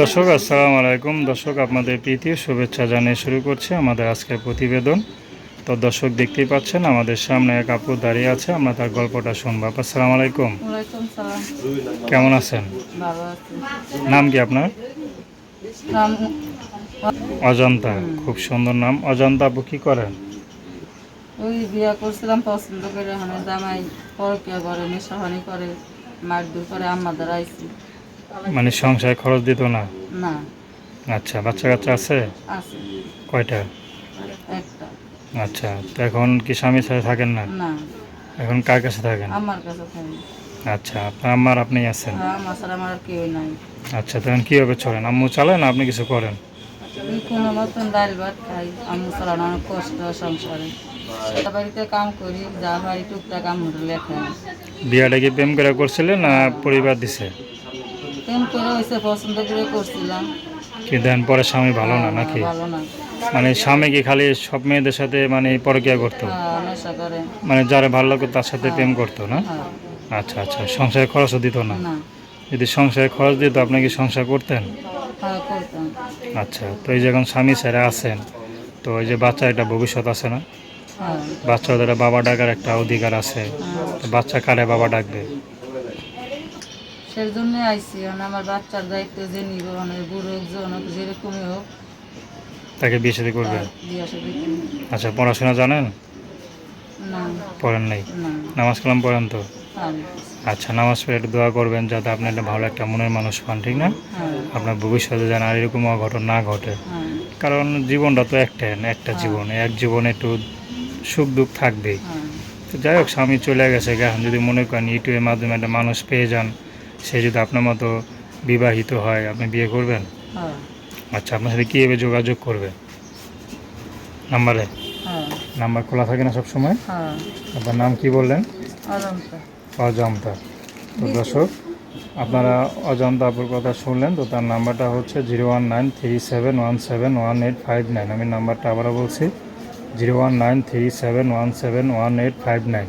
দর্শক আসসালামু আলাইকুম। দর্শক আপনাদের প্রীতি শুভেচ্ছা জানিয়ে শুরু করছি আমাদের আজকের প্রতিবেদন। তো দর্শক দেখতেই পাচ্ছেন আমাদের সামনে এক আপু দাঁড়িয়ে আছে আমরা তার গল্পটা শুনব। আপু আসসালামু আলাইকুম। কেমন আছেন? নাম কি আপনার? অজন্তা খুব সুন্দর নাম। অজন্তা আপু কি করেন? ওই বিয়া করছিলাম পছন্দ করে জামাই পরকিয়া করে নেশাহানি করে মারধর করে আম্মাদের আইছি। মানে সংসারে খরচ দিত না? না। আচ্ছা বাচ্চা কাচ্চা আছে? আছে। কয়টা? একটা। আচ্ছা তো এখন কি স্বামীর সাথে থাকেন না? না। এখন কার কাছে থাকেন? আমার কাছে আচ্ছা আপনার আম্মার আপনি আছেন? আমার ছাড়া আমার আর কেউ নাই। আচ্ছা তখন কীভাবে চলেন? আম্মু চালায় না আপনি কিছু করেন? কোনো মতন ডাল ভাত খাই। আম্মু চালানো অনেক কষ্ট সংসারে। বাড়িতে কাম করি যা টুকটাক বিয়াটা কি প্রেম করে করছিলেন না পরিবার দিছে? প্রেম করে হয়েছে পছন্দ করে করছিলাম। কি দেন পরে স্বামী ভালো না নাকি? ভালো না। মানে স্বামী কি খালি সব মেয়েদের সাথে মানে পরকিয়া করতো? হ্যাঁ নেশা করে। মানে যারা ভালো লাগতো তার সাথে প্রেম করতো না? হ্যাঁ। আচ্ছা আচ্ছা সংসারে খরচও দিত না? না। যদি সংসারে খরচ দিত আপনি কি সংসার করতেন? হ্যাঁ করতাম। আচ্ছা তো এই যে এখন স্বামী ছেড়ে আছেন তো এই যে বাচ্চা একটা ভবিষ্যৎ আছে না? হ্যাঁ। বাচ্চাদের বাবা ডাকার একটা অধিকার আছে হ্যাঁ। তো বাচ্চা কারে বাবা ডাকবে? সেই জন্যই আইসি আমার বাচ্চার দায়িত্ব যে নিব মানে বুড়ো হোক জন হোক যেরকমই হোক তাকে বিয়ে শাদী করবে? সাথে আচ্ছা পড়াশোনা জানেন? পড়েন নাই? নামাজ কালাম পড়েন তো? আচ্ছা নামাজ পড়ে একটু দোয়া করবেন যাতে আপনি একটা ভালো একটা মনের মানুষ পান ঠিক না? হ্যাঁ। আপনার ভবিষ্যতে যেন আর এরকম অঘটন না ঘটে। হ্যাঁ। কারণ জীবনটা তো একটাই একটা জীবন এক জীবনে একটু সুখ দুঃখ থাকবেই। হ্যাঁ। তো যাই হোক স্বামী চলে গেছে এখন যদি মনে করেন ইউটিউবের মাধ্যমে একটা মানুষ পেয়ে যান সে যদি আপনার মতো বিবাহিত হয় আপনি বিয়ে করবেন? হ্যাঁ। আচ্ছা আপনার সাথে কীভাবে যোগাযোগ করবে? নাম্বারে? হ্যাঁ। নাম্বার খোলা থাকে না সব সময় হ্যাঁ। আপনার নাম কি বললেন? অজন্তা। তো দর্শক আপনারা অজন্তা আপুর কথা শুনলেন তো তার নাম্বারটা হচ্ছে zero one nine three seven one seven one eight five nine. আমি নাম্বারটা আবারও বলছি zero one nine three seven one seven one eight five nine.